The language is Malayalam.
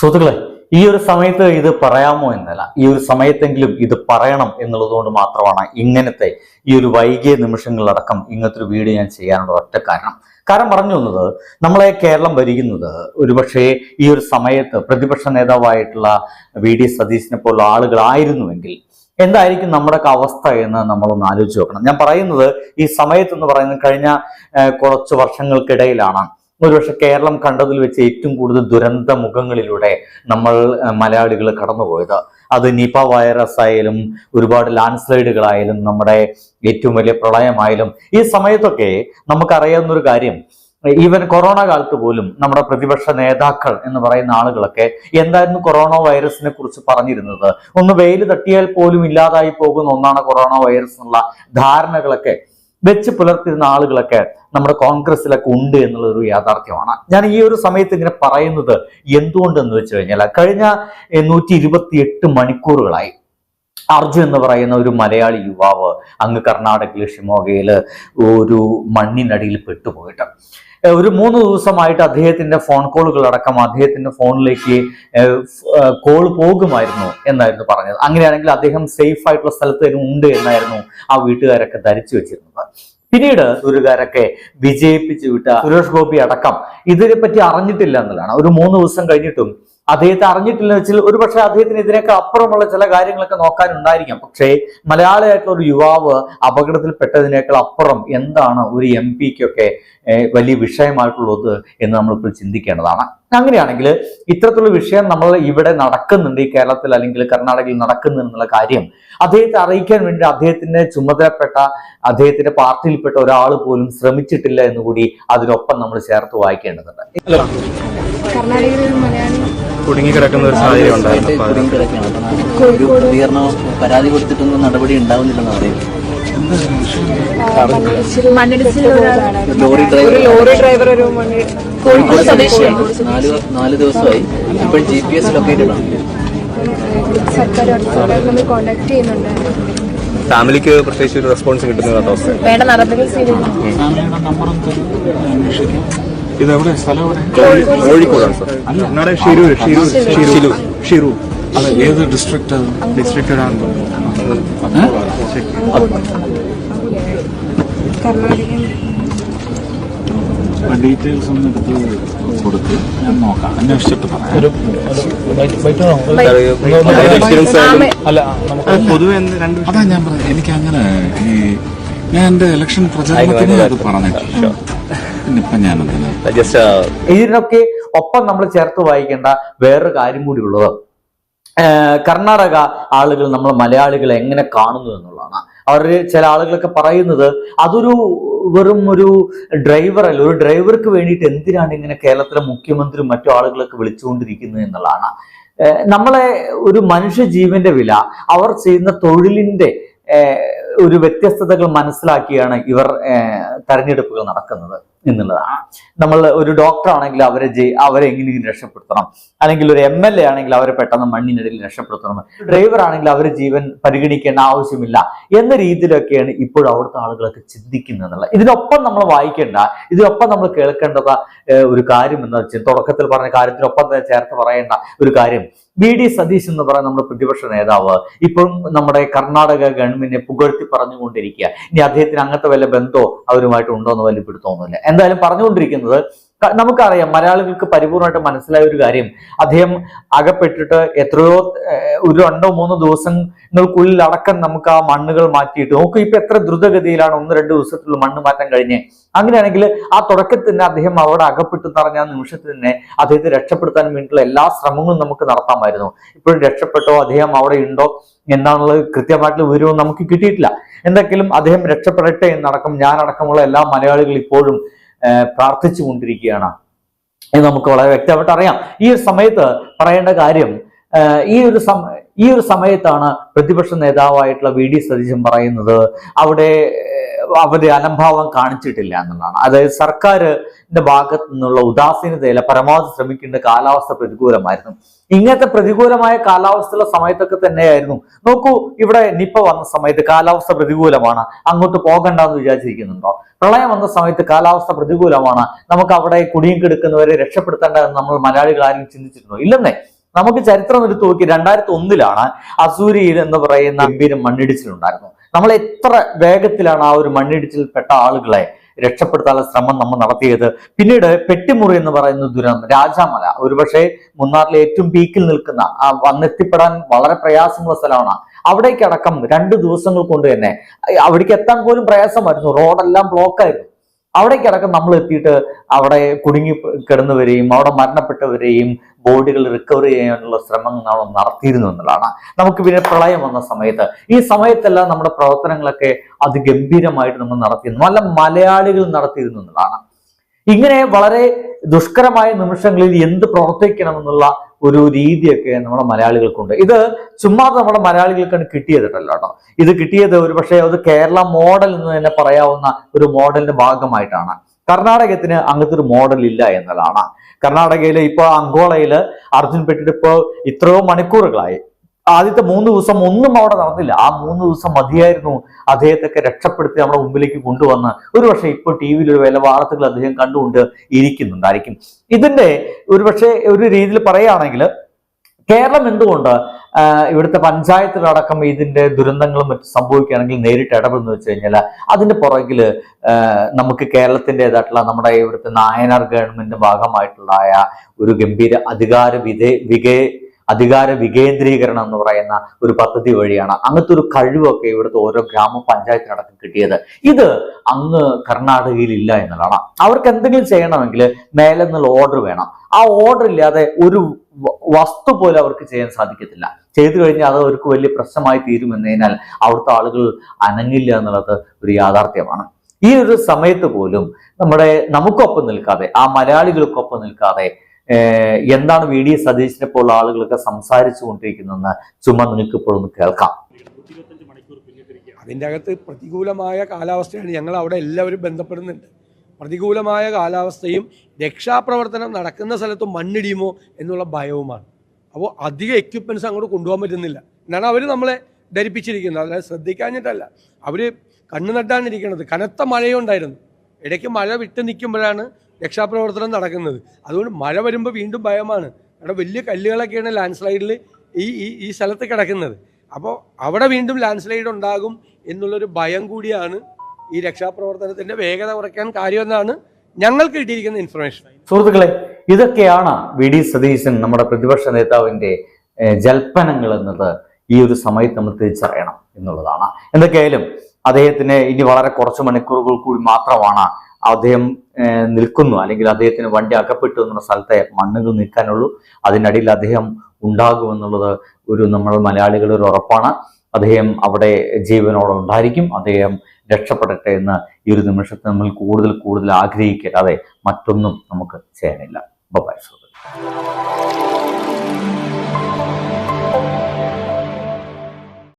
സുഹൃത്തുക്കളെ ഈ ഒരു സമയത്ത് ഇത് പറയാമോ എന്നല്ല. ഈ ഒരു സമയത്തെങ്കിലും ഇത് പറയണം എന്നുള്ളതുകൊണ്ട് മാത്രമാണ് ഇങ്ങനത്തെ ഈ ഒരു വൈകിയ നിമിഷങ്ങളിലടക്കം ഇങ്ങനത്തെ ഒരു വീഡിയോ ഞാൻ ചെയ്യാനുള്ള ഒറ്റ കാരണം. കാരണം പറഞ്ഞു വന്നത് നമ്മളെ കേരളം ഭരിക്കുന്നത് ഒരുപക്ഷെ ഈ ഒരു സമയത്ത് പ്രതിപക്ഷ നേതാവായിട്ടുള്ള വി. ഡി. സതീശിനെ പോലുള്ള ആളുകളായിരുന്നുവെങ്കിൽ എന്തായിരിക്കും നമ്മുടെ അവസ്ഥ എന്ന് നമ്മളൊന്ന് ആലോചിച്ച് നോക്കണം. ഞാൻ പറയുന്നത് ഈ സമയത്ത് എന്ന് പറയുന്നത് കഴിഞ്ഞ കുറച്ച് വർഷങ്ങൾക്കിടയിലാണ്. ഒരുപക്ഷെ കേരളം കണ്ടതിൽ വെച്ച് ഏറ്റവും കൂടുതൽ ദുരന്ത മുഖങ്ങളിലൂടെ നമ്മൾ മലയാളികൾ കടന്നുപോയത്. അത് നിപ വൈറസ് ആയാലും ഒരുപാട് ലാൻഡ് സ്ലൈഡുകളായാലും നമ്മുടെ ഏറ്റവും വലിയ പ്രളയമായാലും ഈ സമയത്തൊക്കെ നമുക്കറിയാവുന്ന ഒരു കാര്യം ഈവൻ കൊറോണ കാലത്ത് പോലും നമ്മുടെ പ്രതിപക്ഷ നേതാക്കൾ എന്ന് പറയുന്ന ആളുകളൊക്കെ എന്തായിരുന്നു കൊറോണ വൈറസിനെ കുറിച്ച് പറഞ്ഞിരുന്നത്? ഒന്ന് വെയിൽ തട്ടിയാൽ പോലും ഇല്ലാതായി പോകുന്ന ഒന്നാണ് കൊറോണ വൈറസ് എന്നുള്ള ധാരണകളൊക്കെ. വെച്ച് പുലർത്തിരുന്ന ആളുകളൊക്കെ നമ്മുടെ കോൺഗ്രസിലൊക്കെ ഉണ്ട് എന്നുള്ളൊരു യാഥാർത്ഥ്യമാണ്. ഞാൻ ഈ ഒരു സമയത്ത് ഇങ്ങനെ പറയുന്നത് എന്തുകൊണ്ടെന്ന് വെച്ച് കഴിഞ്ഞാൽ കഴിഞ്ഞ നൂറ്റി ഇരുപത്തി എട്ട് മണിക്കൂറുകളായി അർജു എന്ന് പറയുന്ന ഒരു മലയാളി യുവാവ് അങ്ങ് കർണാടകയിൽ ഷിമോഗയിൽ ഒരു മണ്ണിനടിയിൽ പെട്ടുപോയിട്ട്. ഒരു മൂന്ന് ദിവസമായിട്ട് അദ്ദേഹത്തിന്റെ ഫോൺ കോളുകൾ അടക്കം അദ്ദേഹത്തിന്റെ ഫോണിലേക്ക് കോൾ പോകുമായിരുന്നു എന്നായിരുന്നു പറഞ്ഞത്. അങ്ങനെയാണെങ്കിൽ അദ്ദേഹം സേഫ് ആയിട്ടുള്ള സ്ഥലത്ത് തന്നെ ഉണ്ട് എന്നായിരുന്നു ആ വീട്ടുകാരൊക്കെ ധരിച്ചു വെച്ചിരുന്നത്. പിന്നീട് വീട്ടുകാരൊക്കെ വിജയിപ്പിച്ചു വിട്ട സുരേഷ് ഗോപി അടക്കം ഇതിനെ പറ്റി അറിഞ്ഞിട്ടില്ല എന്നുള്ളതാണ്. ഒരു മൂന്ന് ദിവസം കഴിഞ്ഞിട്ടും അദ്ദേഹത്തെ അറിഞ്ഞിട്ടില്ല വെച്ചാൽ ഒരു പക്ഷേ അദ്ദേഹത്തിന് ഇതിനൊക്കെ അപ്പുറമുള്ള ചില കാര്യങ്ങളൊക്കെ നോക്കാനുണ്ടായിരിക്കാം. പക്ഷേ മലയാളിയായിട്ടുള്ള ഒരു യുവാവ് അപകടത്തിൽപ്പെട്ടതിനേക്കാൾ അപ്പുറം എന്താണ് ഒരു എം പിക്കൊക്കെ വലിയ വിഷയമായിട്ടുള്ളത് എന്ന് നമ്മളിപ്പോൾ ചിന്തിക്കേണ്ടതാണ്. അങ്ങനെയാണെങ്കിൽ ഇത്തരത്തിലുള്ള വിഷയം നമ്മൾ ഇവിടെ നടക്കുന്നുണ്ട് ഈ കേരളത്തിൽ അല്ലെങ്കിൽ കർണാടകയിൽ നടക്കുന്നുണ്ടെന്നുള്ള കാര്യം അദ്ദേഹത്തെ അറിയിക്കാൻ വേണ്ടി അദ്ദേഹത്തിന്റെ ചുമതലപ്പെട്ട അദ്ദേഹത്തിന്റെ പാർട്ടിയിൽപ്പെട്ട ഒരാൾ പോലും ശ്രമിച്ചിട്ടില്ല എന്നുകൂടി അതിനൊപ്പം നമ്മൾ ചേർത്ത് വായിക്കേണ്ടതുണ്ട്. കർണാടകയിൽ മലയാളി കുടുങ്ങിക്കിടക്കുന്ന ഒരു സാഹചര്യം ഉണ്ടായിരുന്നു. ഒരു പ്രതികരണം പരാതി കൊടുത്തിട്ടൊന്നും നടപടി ഉണ്ടാവുന്നില്ലെന്ന് പറയും ലോറി ഡ്രൈവർ ലോറി ഡ്രൈവർ ഒരു കോഴിക്കോട് സ്വദേശിയാണ്. നാല് നാല് ദിവസമായി. ഇപ്പോൾ ജി പി എസ് ലൊക്കേറ്റഡ് ആണ് സർക്കാർ കോണ്ടാക്ട് ചെയ്യുന്നുണ്ട്. ഫാമിലിക്ക് പ്രത്യേകിച്ച് ഒരു റെസ്പോൺസ് കിട്ടുന്ന വേണ്ട നടപടികൾ സ്വീകരിക്കും ഇത് എവിടെ സ്ഥലം എവിടെ? കോഴിക്കോടാണ് സാർ കർണാടക ഷിരൂർ ഷിരൂർ ഷിരൂർ. ഷിരൂർ. അത് ഏത് ഡിസ്ട്രിക്റ്റ് ഡിസ്ട്രിക്റ്റ് ഡീറ്റെയിൽസ് ഒന്ന് എടുത്ത് കൊടുത്ത് ഞാൻ നോക്കാം. അന്വേഷിച്ചിട്ട് പറയാം. എക്സ്പീരിയൻസ് ആയാലും അല്ല പൊതുവെ രണ്ട് അതാ ഞാൻ പറയാം എനിക്ക് അങ്ങനെ ഈ ഞാൻ എന്റെ ഇലക്ഷൻ പ്രചാരണത്തിന് അത് പറഞ്ഞിട്ടില്ല. ജസ്റ്റ് ഇതിനൊക്കെ ഒപ്പം നമ്മൾ ചേർത്ത് വായിക്കേണ്ട വേറൊരു കാര്യം കൂടി ഉള്ളത് കർണാടക ആളുകൾ നമ്മൾ മലയാളികളെ എങ്ങനെ കാണുന്നു എന്നുള്ളതാണ്. അവർ ചില ആളുകളൊക്കെ പറയുന്നത് അതൊരു വെറും ഒരു ഡ്രൈവർ അല്ല. ഒരു ഡ്രൈവർക്ക് വേണ്ടിയിട്ട് എന്തിനാണ് ഇങ്ങനെ കേരളത്തിലെ മുഖ്യമന്ത്രി മറ്റു ആളുകളൊക്കെ വിളിച്ചുകൊണ്ടിരിക്കുന്നത് എന്നുള്ളതാണ്. നമ്മളെ ഒരു മനുഷ്യ ജീവന്റെ വില അവർ ചെയ്യുന്ന തൊഴിലിന്റെ ഒരു വ്യത്യസ്തതകൾ മനസ്സിലാക്കിയാണ് ഇവർ തെരഞ്ഞെടുപ്പുകൾ നടക്കുന്നത്. എന്നുള്ളതാണ്. നമ്മൾ ഒരു ഡോക്ടർ ആണെങ്കിൽ അവരെ അവരെ എങ്ങനെയെങ്കിലും രക്ഷപ്പെടുത്തണം? അല്ലെങ്കിൽ ഒരു എം എൽ എ ആണെങ്കിൽ അവരെ പെട്ടെന്ന് മണ്ണിനിടയിൽ രക്ഷപ്പെടുത്തണം. ഡ്രൈവർ ആണെങ്കിൽ അവരെ ജീവൻ പരിഗണിക്കേണ്ട ആവശ്യമില്ല എന്ന രീതിയിലൊക്കെയാണ് ഇപ്പോഴും അവിടുത്തെ ആളുകളൊക്കെ ചിന്തിക്കുന്നത് എന്നുള്ളത്. ഇതിനൊപ്പം നമ്മൾ വായിക്കേണ്ട ഇതിനൊപ്പം നമ്മൾ കേൾക്കേണ്ട ഒരു കാര്യം എന്ന് വെച്ചാൽ തുടക്കത്തിൽ പറഞ്ഞ കാര്യത്തിനൊപ്പം തന്നെ ചേർത്ത് പറയേണ്ട ഒരു കാര്യം. ബി ഡി സതീഷ് എന്ന് പറയുന്ന നമ്മുടെ പ്രതിപക്ഷ നേതാവ് ഇപ്പം നമ്മുടെ കർണാടക ഗവൺമെന്റിനെ പുകഴ്ത്തി പറഞ്ഞുകൊണ്ടിരിക്കുക ഇനി അദ്ദേഹത്തിന് അങ്ങനത്തെ വല്ല ബന്ധമോ അവരുമായിട്ട് ഉണ്ടോ എന്ന് വലിയ പിടുത്തമൊന്നുമില്ല. എന്തായാലും പറഞ്ഞുകൊണ്ടിരിക്കുന്നത് നമുക്കറിയാം മലയാളികൾക്ക് പരിപൂർണമായിട്ട് മനസ്സിലായ ഒരു കാര്യം. അദ്ദേഹം അകപ്പെട്ടിട്ട് എത്രയോ ഒരു രണ്ടോ മൂന്നോ ദിവസങ്ങൾക്കുള്ളിൽ അടക്കം നമുക്ക് ആ മണ്ണുകൾ മാറ്റിയിട്ട്. നോക്കൂ ഇപ്പൊ എത്ര ദ്രുതഗതിയിലാണ് ഒന്ന് രണ്ട് ദിവസത്തിലുള്ള മണ്ണ് മാറ്റാൻ കഴിഞ്ഞ്. അങ്ങനെയാണെങ്കിൽ ആ തുടക്കത്തിൽ തന്നെ അദ്ദേഹം അവിടെ അകപ്പെട്ടു നിറഞ്ഞ നിമിഷത്തിൽ തന്നെ അദ്ദേഹത്തെ രക്ഷപ്പെടുത്താൻ വേണ്ടിയിട്ടുള്ള എല്ലാ ശ്രമങ്ങളും നമുക്ക് നടത്താമായിരുന്നു. ഇപ്പോഴും രക്ഷപ്പെട്ടോ അദ്ദേഹം അവിടെ ഉണ്ടോ എന്താണുള്ളത് കൃത്യമായിട്ടുള്ള വിവരവും നമുക്ക് കിട്ടിയിട്ടില്ല. എന്തെങ്കിലും അദ്ദേഹം രക്ഷപ്പെടട്ടെ എന്നടക്കം ഞാനടക്കമുള്ള എല്ലാ മലയാളികളും ഇപ്പോഴും പ്രാർത്ഥിച്ചു കൊണ്ടിരിക്കുകയാണ്. എന്ന് നമുക്ക് വളരെ വ്യക്തമായിട്ട് അറിയാം. ഈ ഒരു സമയത്ത് പറയേണ്ട കാര്യം ഈ ഒരു ഈ ഒരു സമയത്താണ് പ്രതിപക്ഷ നേതാവായിട്ടുള്ള വി ഡി സതീശൻ പറയുന്നത്. അവിടെ അവർ അലംഭാവം കാണിച്ചിട്ടില്ല എന്നുള്ളതാണ്. അതായത് സർക്കാരിന്റെ ഭാഗത്തു നിന്നുള്ള ഉദാസീനതയില പരമാവധി ശ്രമിക്കേണ്ട കാലാവസ്ഥ പ്രതികൂലമായിരുന്നു. ഇങ്ങനത്തെ പ്രതികൂലമായ കാലാവസ്ഥയുള്ള സമയത്തൊക്കെ തന്നെയായിരുന്നു. നോക്കൂ ഇവിടെ നിപ്പ വന്ന സമയത്ത് കാലാവസ്ഥ പ്രതികൂലമാണ്. അങ്ങോട്ട് പോകണ്ട എന്ന് വിചാരിച്ചിരിക്കുന്നുണ്ടോ? പ്രളയം വന്ന സമയത്ത് കാലാവസ്ഥ പ്രതികൂലമാണ്. നമുക്ക് അവിടെ കുടിയും കിടക്കുന്നവരെ രക്ഷപ്പെടുത്തേണ്ടതെന്ന് നമ്മൾ മലയാളികൾ ആരും ചിന്തിച്ചിട്ടുണ്ടോ? ഇല്ലെന്നേ. നമുക്ക് ചരിത്രം എടുത്തു നോക്കി രണ്ടായിരത്തി ഒന്നിലാണ് അസൂരിയിൽ എന്ന് പറയുന്ന ഗംഭീരം മണ്ണിടിച്ചിലുണ്ടായിരുന്നു. നമ്മൾ എത്ര വേഗത്തിലാണ് ആ ഒരു മണ്ണിടിച്ചിൽപ്പെട്ട ആളുകളെ രക്ഷപ്പെടുത്താനുള്ള ശ്രമം നമ്മൾ നടത്തിയത്? പിന്നീട് പെട്ടിമുറി എന്ന് പറയുന്ന ദുരന്തം രാജാമല ഒരുപക്ഷെ മൂന്നാറിലെ ഏറ്റവും പീക്കിൽ നിൽക്കുന്ന ആ വന്നെത്തിപ്പെടാൻ വളരെ പ്രയാസമുള്ള സ്ഥലമാണ്. അവിടേക്കടക്കം രണ്ട് ദിവസങ്ങൾ കൊണ്ട് തന്നെ അവിടേക്ക് എത്താൻ പോലും പ്രയാസമായിരുന്നു. റോഡെല്ലാം ബ്ലോക്കായിരുന്നു അവിടേക്കടക്കം നമ്മൾ എത്തിയിട്ട് അവിടെ കുടുങ്ങി കിടന്നവരെയും അവിടെ മരണപ്പെട്ടവരെയും ബോഡികൾ റിക്കവർ ചെയ്യാനുള്ള ശ്രമങ്ങൾ നമ്മൾ നടത്തിയിരുന്നു എന്നുള്ളതാണ്. നമുക്ക് പിന്നെ പ്രളയം വന്ന സമയത്ത്. ഈ സമയത്തെല്ലാം നമ്മുടെ പ്രവർത്തനങ്ങളൊക്കെ അതിഗംഭീരമായിട്ട് നമ്മൾ നടത്തിയിരുന്നു. നല്ല മലയാളികൾ നടത്തിയിരുന്നു എന്നുള്ളതാണ്. ഇങ്ങനെ വളരെ ദുഷ്കരമായ നിമിഷങ്ങളിൽ എന്ത് പ്രവർത്തിക്കണമെന്നുള്ള ഒരു രീതിയൊക്കെ നമ്മുടെ മലയാളികൾക്കുണ്ട്. ഇത് ചുമ്മാ നമ്മുടെ മലയാളികൾക്കാണ് കിട്ടിയതിട്ടല്ലോ കേട്ടോ ഇത് കിട്ടിയത് ഒരു പക്ഷേ അത് കേരള മോഡൽ എന്ന് തന്നെ പറയാവുന്ന ഒരു മോഡലിന്റെ ഭാഗമായിട്ടാണ്. കർണാടകത്തിന് അങ്ങനത്തെ ഒരു മോഡൽ ഇല്ല എന്നതാണ്. കർണാടകയിൽ ഇപ്പോൾ അങ്കോളയിൽ അർജുൻ പെട്ടിട്ട് ഇപ്പോൾ ഇത്രയോ മണിക്കൂറുകളായി. ആദ്യത്തെ മൂന്ന് ദിവസം ഒന്നും അവിടെ നടന്നില്ല. ആ മൂന്ന് ദിവസം മതിയായിരുന്നു അദ്ദേഹത്തൊക്കെ രക്ഷപ്പെടുത്തി നമ്മുടെ മുമ്പിലേക്ക് കൊണ്ടുവന്ന്. ഒരുപക്ഷെ ഇപ്പൊ ഇപ്പോൾ ടി വിയിൽ ഒരു വില വാർത്തകൾ അദ്ദേഹം കണ്ടുകൊണ്ട് ഇരിക്കുന്നുണ്ടായിരിക്കും. ഇതിന്റെ ഒരുപക്ഷെ ഒരു രീതിയിൽ പറയുകയാണെങ്കിൽ കേരളം എന്തുകൊണ്ട് ഇവിടുത്തെ പഞ്ചായത്തിലടക്കം ഇതിന്റെ ദുരന്തങ്ങളും മറ്റും സംഭവിക്കുകയാണെങ്കിൽ നേരിട്ട് ഇടപെടുന്നു വെച്ച് കഴിഞ്ഞാൽ അതിന്റെ പുറകിൽ നമുക്ക് കേരളത്തിന്റെതായിട്ടുള്ള നമ്മുടെ ഇവിടുത്തെ നായനാർ ഗവൺമെന്റിന്റെ ഭാഗമായിട്ടുള്ളതായ ഒരു ഗംഭീര അധികാര വിധേ വികേ അധികാര വികേന്ദ്രീകരണം എന്ന് പറയുന്ന ഒരു പദ്ധതി വഴിയാണ്. അങ്ങനത്തെ ഒരു കഴിവൊക്കെ ഇവിടുത്തെ ഓരോ ഗ്രാമ ഗ്രാമപഞ്ചായത്തിനടക്കം കിട്ടിയത്. ഇത് അങ്ങ് കർണാടകയിൽ ഇല്ല എന്നുള്ളതാണ്. അവർക്ക് എന്തെങ്കിലും ചെയ്യണമെങ്കിൽ മേലെ നിന്നുള്ള ഓർഡർ വേണം. ആ ഓർഡർ ഇല്ലാതെ ഒരു വസ്തു പോലും അവർക്ക് ചെയ്യാൻ സാധിക്കത്തില്ല. ചെയ്തു കഴിഞ്ഞാൽ അത് അവർക്ക് വലിയ പ്രശ്നമായി തീരുമെന്നതിനാൽ അവിടുത്തെ ആളുകൾ അനങ്ങില്ല എന്നുള്ളത് ഒരു യാഥാർത്ഥ്യമാണ്. ഈ ഒരു സമയത്ത് പോലും നമ്മുടെ നമുക്കൊപ്പം നിൽക്കാതെ ആ മലയാളികൾക്കൊപ്പം നിൽക്കാതെ എന്താണ് വി ഡി സതീശിനെ പോലുള്ള ആളുകളൊക്കെ സംസാരിച്ചു കൊണ്ടിരിക്കുന്നതെന്ന് ചുമ്മാ നിങ്ങൾക്ക് ഇപ്പോഴൊന്ന് കേൾക്കാം. അതിന്റെ അകത്ത് പ്രതികൂലമായ കാലാവസ്ഥയാണ് ഞങ്ങൾ അവിടെ എല്ലാവരും ബന്ധപ്പെടുന്നുണ്ട്. പ്രതികൂലമായ കാലാവസ്ഥയും രക്ഷാപ്രവർത്തനം നടക്കുന്ന സ്ഥലത്ത് മണ്ണിടിയുമോ എന്നുള്ള ഭയവുമാണ്. അപ്പോൾ അധികം എക്യുപ്മെന്റ്സ് അങ്ങോട്ട് കൊണ്ടുപോകാൻ പറ്റുന്നില്ല. എന്നാണ് അവർ നമ്മളെ ധരിപ്പിച്ചിരിക്കുന്നത്. അതായത് ശ്രദ്ധിക്കാഞ്ഞിട്ടല്ല. അവർ കണ്ണു നട്ടാണിരിക്കുന്നത് കനത്ത മഴയുണ്ടായിരുന്നു. ഇടയ്ക്ക് മഴ വിട്ട് നിൽക്കുമ്പോഴാണ് രക്ഷാപ്രവർത്തനം നടക്കുന്നത്. അതുകൊണ്ട് മഴ വരുമ്പോൾ വീണ്ടും ഭയമാണ്. അവിടെ വലിയ കല്ലുകളൊക്കെയാണ് ലാൻഡ് സ്ലൈഡിൽ ഈ ഈ ഈ സ്ഥലത്ത് കിടക്കുന്നത്. അപ്പോൾ അവിടെ വീണ്ടും ലാൻഡ് സ്ലൈഡ് ഉണ്ടാകും എന്നുള്ളൊരു ഭയം കൂടിയാണ് ഈ രക്ഷാപ്രവർത്തനത്തിന്റെ വേഗത കുറയ്ക്കാൻ കാര്യമെന്നാണ് ഞങ്ങൾക്ക് കിട്ടിയിരിക്കുന്ന ഇൻഫർമേഷൻ സുഹൃത്തുക്കളെ ഇതൊക്കെയാണ് വി ഡി സതീശൻ നമ്മുടെ പ്രതിപക്ഷ നേതാവിന്റെ ജൽപ്പനങ്ങൾ എന്നത് ഈ ഒരു സമയത്ത് നമ്മൾ തിരിച്ചറിയണം എന്നുള്ളതാണ്. എന്തൊക്കെയായാലും അദ്ദേഹത്തിന് ഇനി വളരെ കുറച്ച് മണിക്കൂറുകൾ കൂടി മാത്രമാണ് അദ്ദേഹം നിൽക്കുന്നു. അല്ലെങ്കിൽ അദ്ദേഹത്തിന് വണ്ടി അകപ്പെട്ടു എന്നുള്ള സ്ഥലത്തെ മണ്ണുകൾ നിൽക്കാനുള്ളൂ. അതിനടിയിൽ അദ്ദേഹം ഉണ്ടാകുമെന്നുള്ളത് ഒരു നമ്മൾ മലയാളികൾ ഒരു ഉറപ്പാണ്. അദ്ദേഹം അവിടെ ജീവനോടെ ഉണ്ടായിരിക്കും. അദ്ദേഹം രക്ഷപ്പെടട്ടെ എന്ന് ഈ ഒരു നിമിഷത്തെ നമ്മൾ കൂടുതൽ കൂടുതൽ ആഗ്രഹിക്കരുത്. അതെ മറ്റൊന്നും നമുക്ക് ചെയ്യാനില്ല. ബൈ സുഹൃത്തുക്കളെ.